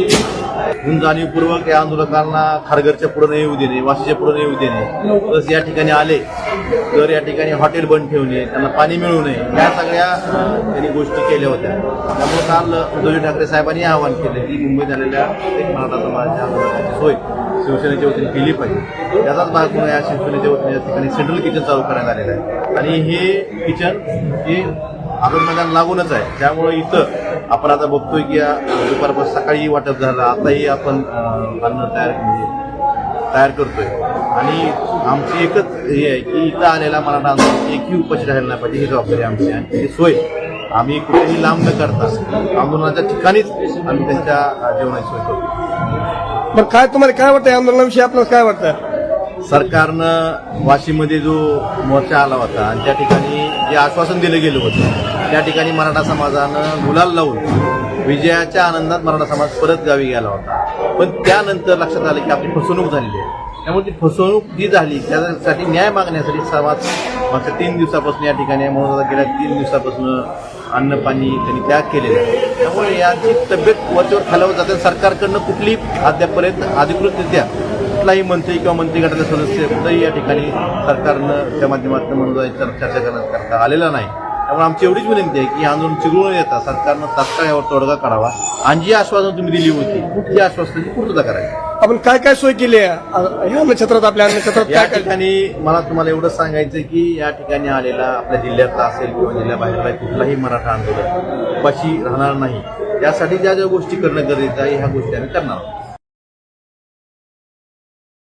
Gracias. म्हणून जाणीवपूर्वक या आंदोलकांना खारघरच्या पुढे नाही येऊ देणे वाशीच्या पुढे नाही येऊ देणे. प्लस या ठिकाणी आले तर या ठिकाणी हॉटेल बंद ठेवणे त्यांना पाणी मिळू नये या सगळ्या त्यांनी गोष्टी केल्या होत्या. त्यामुळे काल उद्धवजी ठाकरे साहेबांनी आवाहन केले की मुंबईत आलेल्या एक मराठा समाजाच्या आंदोलनाची सोय शिवसेनेच्या वतीने केली पाहिजे. त्याचाच भाग म्हणून या शिवसेनेच्या वतीने या ठिकाणी सेंट्रल किचन चालू करण्यात आलेलं आहे. आणि हे किचन हे आझाद मैदान लागूनच आहे. त्यामुळे इथं आपण आता बघतोय की दुपारपासून सकाळी वाटप झालं आताही आपण अन्न तयार म्हणजे तयार करतोय. आणि आमची एकच हे आहे की इथं आलेला मराठा आंदोलन एकही उपाशी राहायला नाही पाहिजे ही जबाबदारी आमची आणि त्याची सोय आम्ही कुठेही लांब न करता आंदोलनाच्या ठिकाणीच आम्ही त्यांच्या जेवणाची सोय करतो. बरं काय तुम्हाला काय वाटतं आंदोलनाविषयी? आपल्याला काय वाटतं सरकारनं वाशीमध्ये जो मोर्चा आला होता आणि त्या ठिकाणी जे आश्वासन दिलं गेलं होतं त्या ठिकाणी मराठा समाजानं गुलाल लावून विजयाच्या आनंदात मराठा समाज परत गावी गेला होता. पण त्यानंतर लक्षात आलं की आपली फसवणूक झालेली आहे. त्यामुळे ती फसवणूक जी झाली त्यासाठी न्याय मागण्यासाठी समाज मागच्या तीन दिवसापासून या ठिकाणी आहे. म्हणून आता गेल्या तीन दिवसापासून अन्न पाणी त्यांनी त्याग केलेला आहे. त्यामुळे याची तब्येत वरच्यावर खालावत जाते. सरकारकडनं कुठली अद्यापर्यंत अधिकृतरित्या कुठलाही मंत्री किंवा मंत्री गटाचे सदस्य कुठंही या ठिकाणी सरकारनं त्या माध्यमातून म्हणून चर्चा करण्याकरता आलेला नाही. त्यामुळे आमची एवढीच विनंती आहे की हे आंदोलन चिघळून येता सरकारनं तात्काळ यावर तोडगा काढावा. आणि जी आश्वासन तुम्ही दिली होती कुठली आश्वासनाची पूर्तता करायची आपण काय काय सोय केली आहे? अन्नछत्रात आपल्या अन्नछत्रात या काय काय? ठिकाणी मला तुम्हाला एवढंच सांगायचं की या ठिकाणी आलेला आपल्या जिल्ह्यातला असेल किंवा जिल्ह्याबाहेरला कुठलाही मराठा आंदोलन उपाशी राहणार नाही. यासाठी ज्या ज्या गोष्टी करणं गरजेचं आहे ह्या गोष्टी आम्ही करणार आहोत.